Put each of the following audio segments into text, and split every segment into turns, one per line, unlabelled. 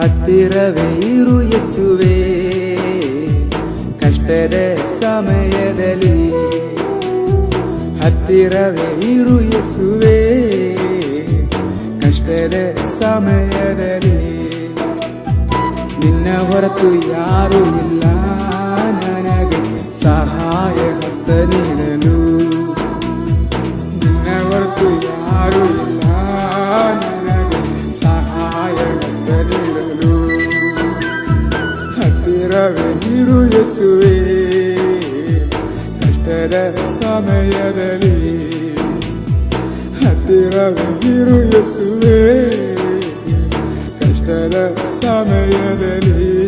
ಹತ್ತಿರವೇ ಇರು ಎಸುವೆ ಕಷ್ಟದ ಸಮಯದಲ್ಲಿ ಹತ್ತಿರವೇ ಇರು ಎಸುವೆ ಕಷ್ಟದ ಸಮಯದಲ್ಲಿ ನಿನ್ನ ಹೊರತು ಯಾರೂ ಇಲ್ಲ. ನನಗೆ ಸಹಾಯ ಹಸ್ತ ನೀಡಲು ಸಮಯದಲ್ಲಿ ಹತ್ತಿರವೇ ಇರು ಯೇಸುವೆ ಕಷ್ಟದ ಸಮಯದಲ್ಲಿ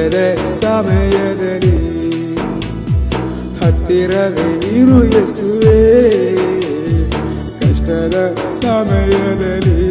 ಕಷ್ಟದ ಸಮಯದಲ್ಲಿ ಹತ್ತಿರವೇ ಇರು ಯೇಸುವೆ. ಕಷ್ಟದ ಸಮಯದಲ್ಲಿ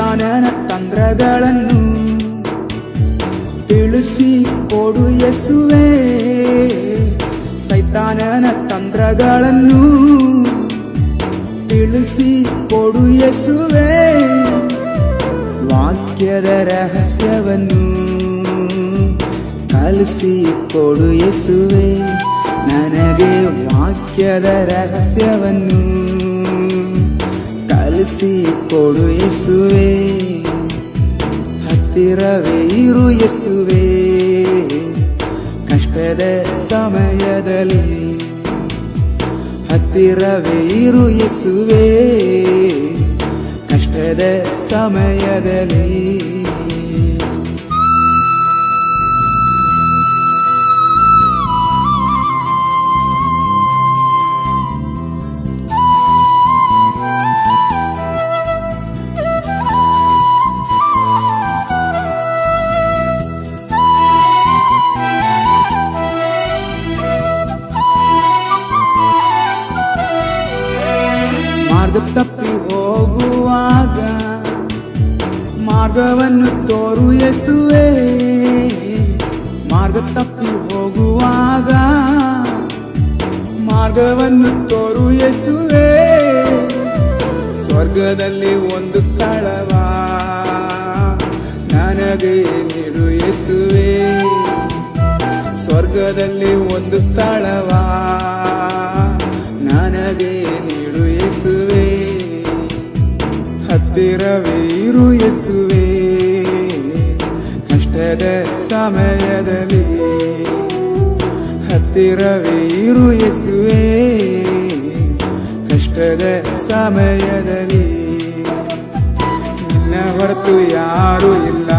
ಸೈತಾನನ ತಂತ್ರಗಳನ್ನು ತಿಳಿಸಿ ಕೊಡು ಎಸುವೆ ಸೈತಾನನ ತಂತ್ರಗಳನ್ನು ತಿಳಿಸಿ ಕೊಡು ಎಸುವೆ ವಾಕ್ಯದ ರಹಸ್ಯವನ್ನು ಕಲಿಸಿ ಕೊಡು ಎಸುವೆ ನನಗೆ ವಾಕ್ಯದ ರಹಸ್ಯವನ್ನು ಕಲಿಸಿ ಕೊಡು ಯೇಸುವೆ. ಹತ್ತಿರವೇ ಇರು ಯೇಸುವೆ. ಕಷ್ಟದ ಸಮಯದಲ್ಲಿ ಹತ್ತಿರವೇ ಇರು ಯೇಸುವೆ. ಕಷ್ಟದ ಸಮಯದಲ್ಲಿ ಮಾರ್ಗ ತಪ್ಪಿ ಹೋಗುವಾಗ ಮಾರ್ಗವನ್ನು ತೋರು ಎಸುವೆ ಮಾರ್ಗ ತಪ್ಪಿ ಹೋಗುವಾಗ ಮಾರ್ಗವನ್ನು ತೋರು ಎಸುವೆ ಸ್ವರ್ಗದಲ್ಲಿ ಒಂದು ಸ್ಥಳವ. ನನಗೆ ನೀಡು ಎಸುವೆ ಸ್ವರ್ಗದಲ್ಲಿ ಒಂದು ಸ್ಥಳವ. ನನಗೆ ಹತ್ತಿರವೇ ಇರು ಎಸುವೆ ಕಷ್ಟದ ಸಮಯದಲ್ಲಿ ಹತ್ತಿರವೇ ಇರು ಎಸುವೆ ಕಷ್ಟದ ಸಮಯದಲ್ಲಿ ನಿನ್ನ ಹೊರತು ಯಾರು ಇಲ್ಲ.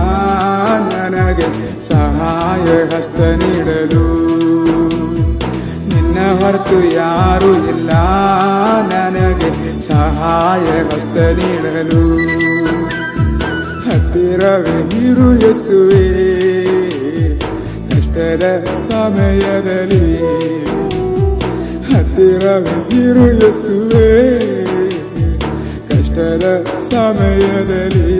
ನನಗೆ ಸಹಾಯ ಹಸ್ತ ನೀಡಲು ನಿನ್ನ ಹೊರತು ಯಾರು ಇಲ್ಲ. ಸಹಾಯ ಹಸ್ತ ನೀಡಲು. ಹತ್ತಿರವೇ ಇರು ಎಸುವೆ ಕಷ್ಟದ ಸಮಯದಲ್ಲಿ ಹತ್ತಿರವೇ ಇರು ಎಸುವೆ ಕಷ್ಟದ ಸಮಯದಲ್ಲಿ